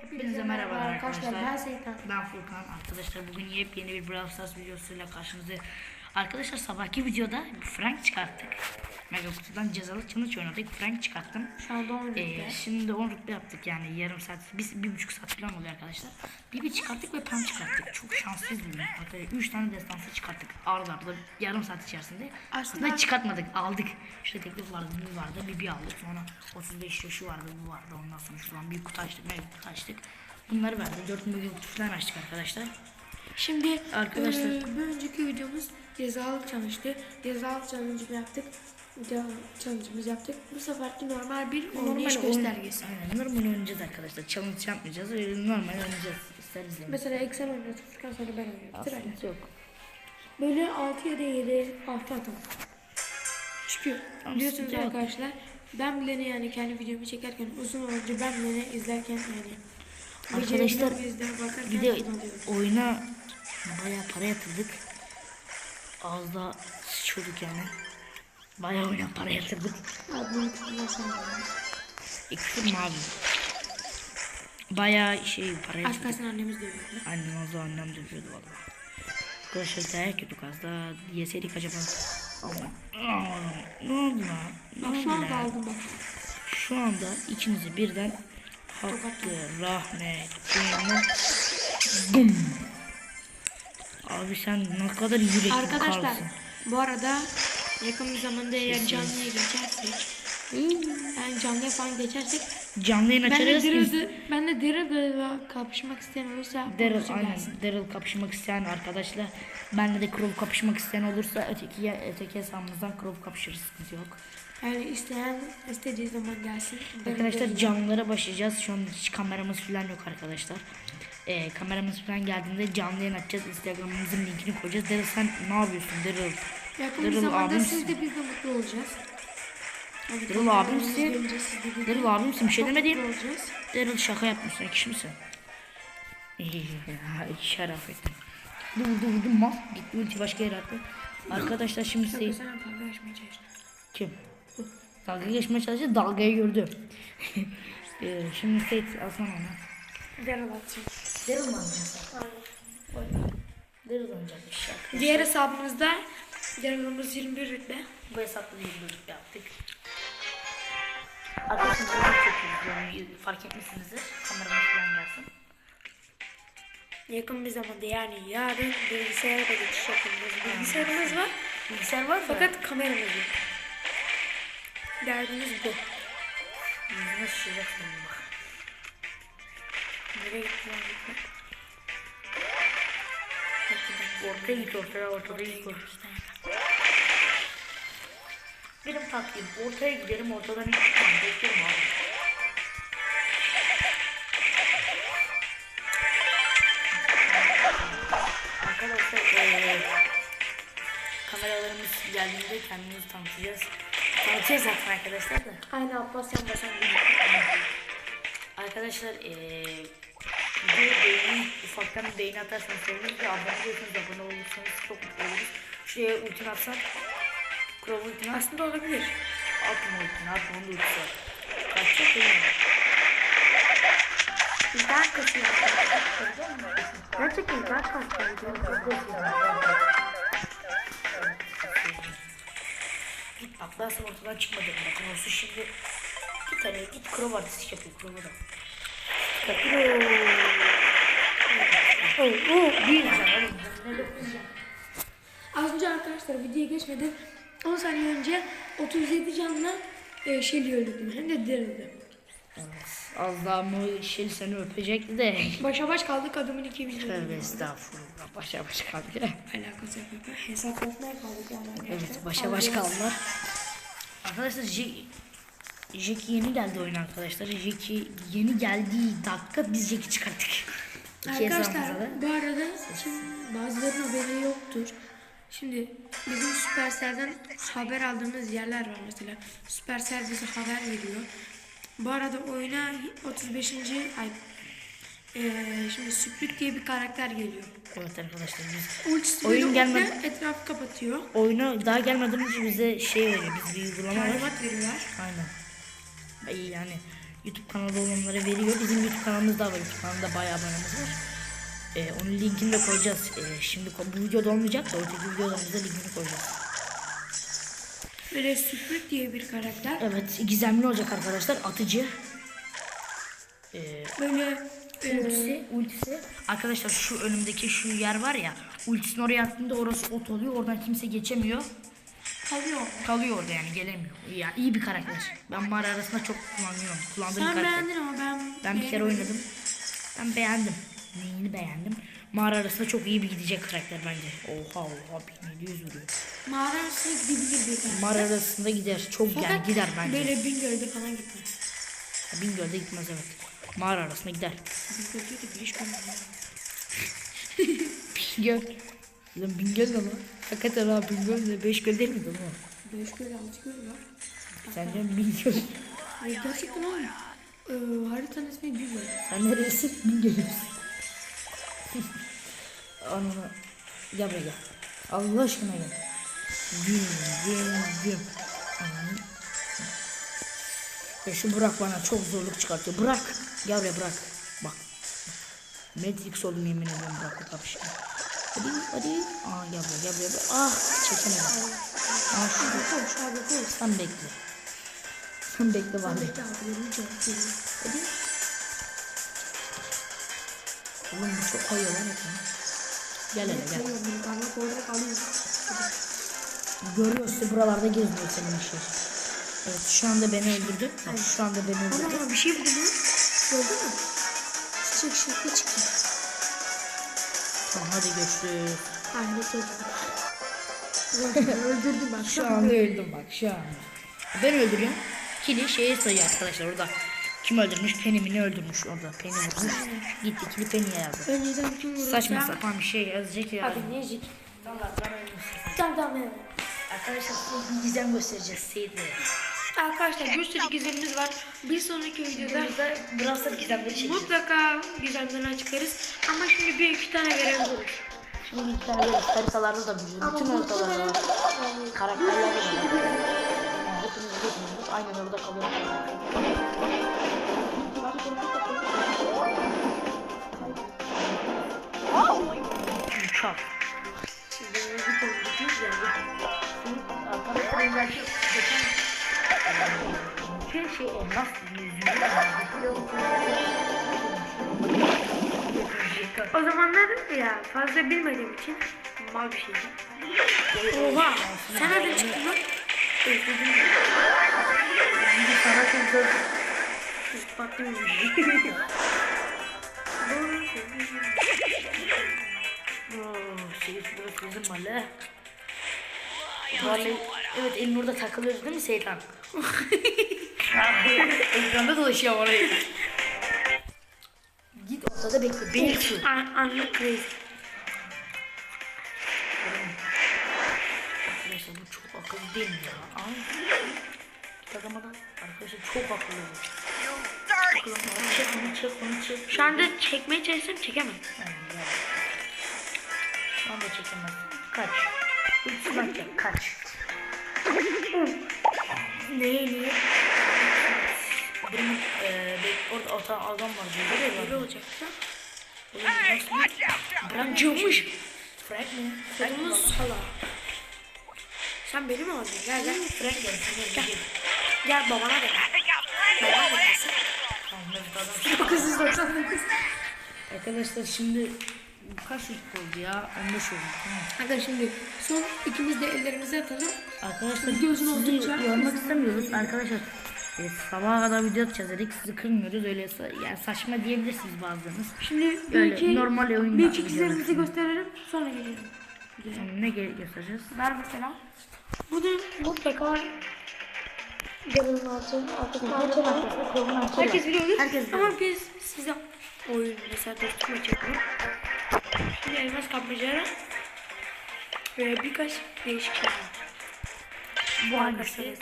Hepinize merhaba arkadaşlar. Ben Seytan. Ben Furkan. Arkadaşlar bugün yepyeni bir Brawl Stars videosuyla karşınızdayım. Arkadaşlar sabahki videoda Frank çıkarttık. Mega kutudan cezalı challenge oynadık. Frank çıkarttım. Şu anda 10 rütbe. Ee, şimdi 10 rütbe yaptık yani yarım saat, bir, bir buçuk saat falan oluyor arkadaşlar. Bir bir çıkarttık ve pam çıkarttık. Çok şanslıyız bugün. Arkadaşlar 3 tane destansı çıkarttık. Arda arda yarım saat içerisinde. Aslında- Aslında çıkartmadık, aldık. İşte teklif vardı, bu vardı, bir bir aldık. Sonra 35 lira şu vardı, bu vardı. Ondan sonra şuradan bir kutu açtık, mega kutu açtık. Bunları verdi. 4 milyon kutu falan açtık arkadaşlar. Şimdi Arkadaşlar- eee, bir önceki videomuz cezalı challenge'dı. Cezalı challenge yaptık. Challenge'ımızı yaptık. Bu seferki normal bir oynayış oyun- göstergesi. Aynen, normal oynayacağız arkadaşlar. Challenge yapmayacağız. Öyle normal oynayacağız. Mesela eksen oynuyoruz. Furkan sonra ben oynuyorum. Aslında yok. Böyle 6 ya da 7 hafta atalım. Biliyorsunuz sıkıntı yok. arkadaşlar ben bileni yani kendi videomu çekerken uzun olunca ben bileni izlerken yani Arkadaşlar, Bir de oyuna bayağı para yatırdık. Az da sıçıyorduk yani. Bayağı oyuna para yatırdık. Adını tıklasam. İkisi mavi. Bayağı şey para Az yatırdık. kalsın annemiz dövüyordu. Annem az da annem dövüyordu valla. Arkadaşlar dayak yedik az da yeseydik acaba. Ama ne oldu lan? Ne oldu şu anda aldım bak. Şu anda ikinizi birden hakkı, rahmet, kıymet, bum. Abi sen ne kadar yürekli Arkadaşlar karlısın. bu arada yakın bir zamanda eğer canlıya geçersek yani canlıya falan geçersek Canlı yayın ben de açarız. Daryl'da ben de Daryl'la kapışmak isteyen olursa Daryl aynen gelsin. Daryl kapışmak isteyen arkadaşlar benle de Crow kapışmak isteyen olursa öteki öteki hesabımızdan Crow kapışırız sıkıntı yok. Yani isteyen istediği zaman gelsin. Arkadaşlar canlılara başlayacağız. Şu an hiç kameramız falan yok arkadaşlar. Ee, kameramız falan geldiğinde canlı yayın açacağız. Instagram'ımızın linkini koyacağız. Daryl sen ne yapıyorsun Daryl? yakın bir Daryl zamanda abimsin. siz de biz de mutlu olacağız. Yani Daryl abimsin. Daryl abimsin bir şey demedim. Daryl şaka yapmışsın. Kişi misin? İyi, Şeref ettim. Dur dur dur mal. Gitti ulti başka yere attı. Arkadaşlar şimdi Yok, size... sen dalga geçmeye çalışma. Kim? Dalga geçmeye çalışıyor. Dalgayı gördü. ee, şimdi Seyit alsana onu. Daryl atacağım. Daryl mı? Daryl oynayacakmış ya. Diğer hesabımızda Daryl'ımız 21 rütbe. Bu hesapta değil bölüm yaptık. Arkadaşlar bunu çekiyoruz. Yani fark etmişsinizdir. Kameramız falan gelsin. Yakın bir zamanda yani yarın bilgisayara da geçiş yapıyoruz. Bilgisayarımız var Bilgisayar var fakat fakat kameramız yok. Derdimiz bu. yüzüne şişecek bak. Nereye bu? Ortaya git ortaya ortada git ortaya. Benim taktiğim ortaya giderim ortadan hiç çıkmam. Beklerim abi. Arkadaşlar eee kameralarımız geldiğinde kendimizi tanıtacağız. Tanıtacağız zaten arkadaşlar da. Aynı Abbas yan gibi. Arkadaşlar eee videoya beğeni, ufaktan bir beğeni atarsanız seviniriz ve abone olursanız, abone olursanız çok mutlu oluruz. Şuraya ultini atsan, Crow ultini Aslında olabilir. atma ultini, atma onun ultisi var. Kaçacak değil mi? İnternet kasıyor. Gerçekten internet kasıyor. Git bak ben ortadan çıkma dedim. Bakın olsun şimdi hani git Crow artistik yapıyor Crow'a da. Oh, oh, bir can oğlum. Ne dokuzcan? Az önce arkadaşlar videoya geçmeden 10 saniye önce 37 canla e, Shelly'i öldürdüm. Hem de Daryl'dı. Az daha mı şey seni öpecekti de. Başa baş kaldık adamın 2 milyon. Tövbe estağfurullah. Başa baş kaldı. Alakası yok. Hesaplaşmaya kaldık yani. Evet başa baş kaldılar. Arkadaşlar Jack, yeni geldi oyuna arkadaşlar. Jack yeni geldiği dakika biz Jack'i çıkarttık. Arkadaşlar bu arada şimdi bazılarının haberi yoktur. Şimdi bizim Supercell'den haber aldığımız yerler var mesela. Supercell bize haber veriyor. Bu arada oyuna 35. ay eee şimdi Sprint diye bir karakter geliyor. Evet arkadaşlar biz Ultisi Oyun orada etrafı kapatıyor. oyuna daha gelmeden önce bize şey veriyor. Biz bir uygulama var. Talimat veriyorlar. Aynen. Ay Yani YouTube kanalı olanlara veriyor. Bizim YouTube kanalımız da var. YouTube kanalında bayağı abonemiz var. Ee, onun linkini de koyacağız. Ee, şimdi bu videoda olmayacak da öteki videolarımızda linkini koyacağız. Böyle Süpürük diye bir karakter. Evet gizemli olacak arkadaşlar. Atıcı. Ee, Böyle e, ultisi, ultisi. Arkadaşlar şu önümdeki şu yer var ya. Ultisini oraya attığında orası ot oluyor. Oradan kimse geçemiyor. Kalıyor. Kalıyor orada yani gelemiyor. Ya iyi bir karakter. Ben mağara arasında çok kullanıyorum. Kullandığım Sen karakter. beğendin ama ben Ben bir kere oynadım. Ben beğendim. Neyini beğendim? Mağara arasında çok iyi bir gidecek karakter bence. Oha oha 1700 vuruyor. Mağara arasına gidebilir bir karakter. Mağara arasında gider. Çok yani Fakat gider bence. Böyle Bingöl'de falan gitmez. Bingöl'de gitmez evet. Mağara arasında gider. Bingöl'de de bir iş görmüyor. Bingöl. Lan Bingöl ne lan? Hakikaten ha Bingöl de 5 göl değil miydi lan? Beş göl, altı göl var. Sence Bingöl. Hayır gerçekten öyle. Ee, haritanın ismi Bingöl. Sen neresi? Bingöl misin? Anına. Gel buraya gel. Allah aşkına gel. Güm güm güm. Ya şu Burak bana çok zorluk çıkartıyor. Bırak. Gel buraya bırak. Bak. Matrix oldum yemin ediyorum Burak'la kapışma. Hadi hadi. Aa gel buraya gel buraya. Ah çekemedim. Aa şurada. Koş abi koş. Sen bekle. Sen bekle var. Bekle abi veriyorum. Hadi. Oğlum çok kayıyor lan ekran. Gel hele gel. Parmak orada kalıyor. Görüyorsun buralarda geziyor senin işin. Evet şu anda beni öldürdü. Bak, şu anda beni öldürdü. Ana bir şey buldum. Gördün mü? Çiçek şekli çıktı. Tamam hadi görüşürüz. Anne çocuğum. Öldürdüm bak. Şu anda öldüm bak şu anda. Ben öldürüyorum. Kili şeye sayıyor arkadaşlar orada. Kim öldürmüş? Penny'mini öldürmüş orada. Penny vurmuş. Gitti kili Penny'ye yazdı. Önceden kim vurdu? Saçma sapan bir şey yazacak ya. Hadi Necik. Tamam ben ölmüşüm. Tamam tamam. evet. Arkadaşlar size bir gizem göstereceğiz Seyit'e. Arkadaşlar bir sürü gizemimiz var. Bir sonraki videoda Stars gizemleri çekeceğiz. mutlaka gizemden açıklarız. Ama şimdi bir iki tane görevimiz olur. Şimdi bir tane veririz. Haritalarda da biliyor. Bütün haritalarda var. Karakterler de var. Hepiniz biliyorsunuz. Aynen orada kalıyor. Uçak. Arkadaşlar belki şey şey elmas. O zamanlar ya fazla bilmediğim için mal bir şeydi. Oha! Sen nereden çıktın lan? Özledim. Bir sana. Patlamış. Oo, Seyit bizim mahalle. Vallahi, evet elin orada takılıyoruz değil mi Seytan? Ekranda dolaşıyor orayı. Git ortada bekle. Beni tut. Anlık crazy. Arkadaşlar bu çok akıllı değil mi ya? Ay. Takamadan. Arkadaşlar çok akıllı. Akıllı. Onu çek onu çek onu çek. Şu anda çekmeye çalışsam çekemem. Aynen, bravo. Şu anda çekemez. Kaç. Ultisinden çek. Kaç. Neye niye? Benim eee bek- orada ata adam var. Böyle var. olacaktı. Acımış. Frank? Kadının sala. Sen beni mi aldın? Gel gel. Frank? Frank mi? Gel babana gel. Babana gelsin. Tamam evet adam. 999. Arkadaşlar şimdi kaç dakika oldu ya? 15 oldu. Hadi şimdi son ikimiz de ellerimizi atalım. Arkadaşlar Gözün sizi oldukça- yormak istemiyoruz. Arkadaşlar e, sabaha kadar video atacağız dedik. Sizi kırmıyoruz. Öyle sa- yani saçma diyebilirsiniz bazılarınız. Şimdi Öyle, normal oyun iki videolar gizemimizi için. gösterelim. Sonra gelelim. Ne ge- göstereceğiz? Ver mesela. Bu da mutlaka Yarın altı, altı Herkes biliyordur. Herkes Ama biz size oyun mesela dostum açalım. Şimdi elmas kapmacara ve birkaç değişik şey. Bu hangisi?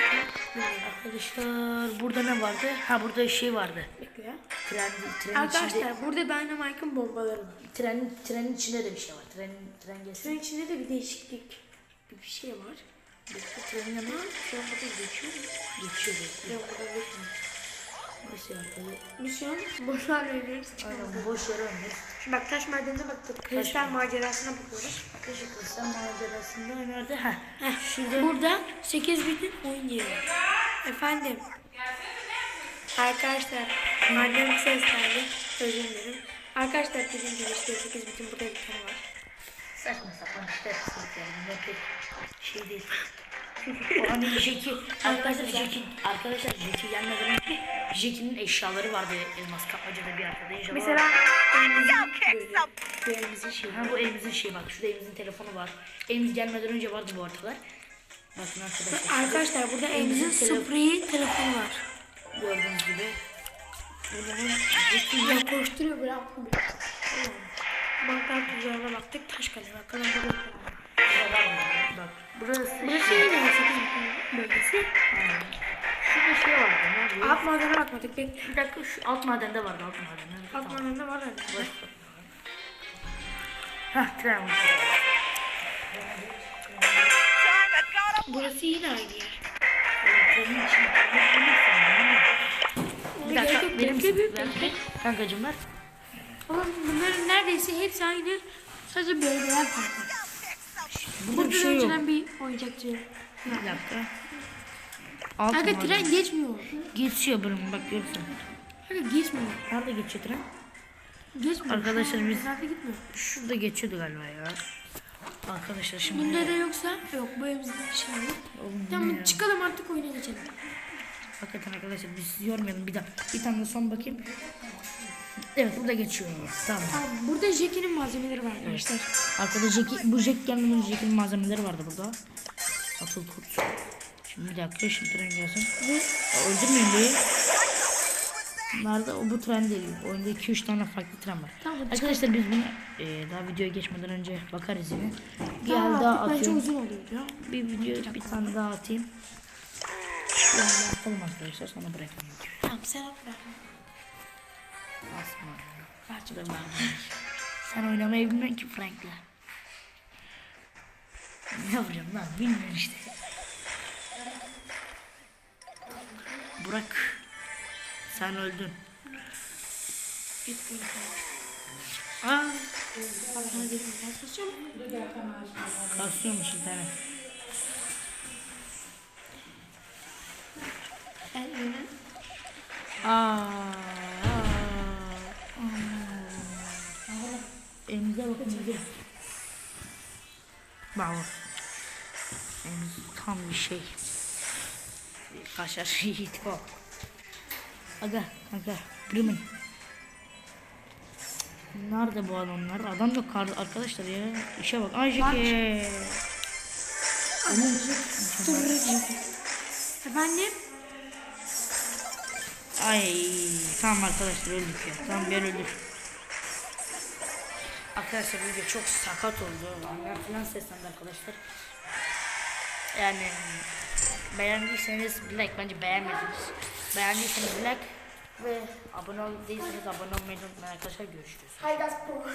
Arkadaşlar burada ne vardı? Ha burada şey vardı. Bekle ya. Tren, trenin içinde, Arkadaşlar burada Dynamite'ın bombaları var. trenin, trenin içinde de bir şey var. Tren, tren gelsin. Şunun içinde de bir değişiklik bir şey var. Bekle, trenin yanına Şu an burada geçiyor mu? geçiyor. Yok burada geçmiyor. Nasıl yani? Biz şu an boşlar oynuyoruz. Aynen boş yere oynuyoruz. Şimdi bak taş madenine baktık. Kristal macerasına bakıyoruz. Arkadaşlar sen macerasında nerede? Heh. Heh, şurada. Burada 8 bitin oyun yeri. Efendim. Arkadaşlar annem ses geldi. Özür dilerim. Arkadaşlar dediğim gibi işte 8 bitin burada bir tane var. Saçma sapan pek şey değil. O hani Jeki, arkadaşlar Jeki, arkadaşlar Jeki gelmeden önce Jeki'nin eşyaları vardı elmas kapmacada bir arkada inşallah. Mesela elimizin. Bu elimizin şeyi. Ha bu elimizin şey bak şurada elimizin telefonu var. Elimiz gelmeden önce vardı bu aradalar. Bakın arkadaşlar. Arkadaşlar burada elimizin spreyi telefonu var. gördüğünüz gibi. Ya koşturuyor bir. Banklar tuzağına baktık. Taş kale bakalım burada. Bak burası Burası iyi de 8 bitin bölgesi. şurada şey vardı. Nerede? Alt madene bakmadık. Bekle. Bir dakika şu alt madende vardı alt madende. Alt madende var herhalde. Hah tren var. Burası yine aynı yer. Trenin içinde Bir dakika Ver. bekle. Kankacım ver. Oğlum bunların neredeyse hepsi aynı. Sadece bölgeler farklı. Burada bir şey yok. bir oyuncakçı. Bir dakika. Alt Kanka tren geçmiyor. Geçiyor bölüm bak görürsün. Kanka geçmiyor. Nerede geçiyor tren? Geçmiyor. Arkadaşlar biz- Nerede gitmiyor. Şurada geçiyordu galiba ya. Arkadaşlar şimdi. Bunda da yoksa yok bu evimizde şimdi. Oğlum bu Tamam ya? çıkalım artık oyuna geçelim. Hakikaten arkadaşlar biz yormayalım bir daha. Bir tane de son bakayım. Evet burada geçiyor. Tamam. Tamam burada Jackie'nin malzemeleri var arkadaşlar. Arkada Jackie, bu Jack gelmeden Jackie'nin malzemeleri vardı burada. Atıl kurt. Şimdi bir dakika şimdi tren gelsin. Ve Öldürmeyin beni. Nerede? O bu tren değil. Oyunda 2-3 tane farklı tren var. Tamam, Arkadaşlar biz bunu e, daha videoya geçmeden önce bakarız yine. Bir Tamam, daha artık bence atıyorum. uzun oluyor ya. Bir video bir tane daha atayım. Yer daha atalım arkadaşlar sonra bırakalım. Tamam sen at ver. Asma. Bahçede var. Sen oynamayı bilmiyorsun ki Frank'la. Ne yapacağım lan bilmiyorum işte. Burak. Sen öldün. Git böyle. Aa. Ben. Kasıyormuş öne. Aa. Elimize bakın elimize. Bak. Elimiz tam bir şey. Kaşar yiğit o. Aga aga. Bremen. Nerede bu adamlar? Adam yok arkadaşlar ya. İşe bak. Ay Jackie. Efendim? Ay tamam arkadaşlar öldük ya. Tamam ben öldük. Arkadaşlar video çok sakat oldu. Anlar falan seslendi arkadaşlar. Yani beğendiyseniz like bence beğenmediniz. Beğendiyseniz like ve abone değilseniz abone olmayı unutmayın arkadaşlar görüşürüz. Haydas.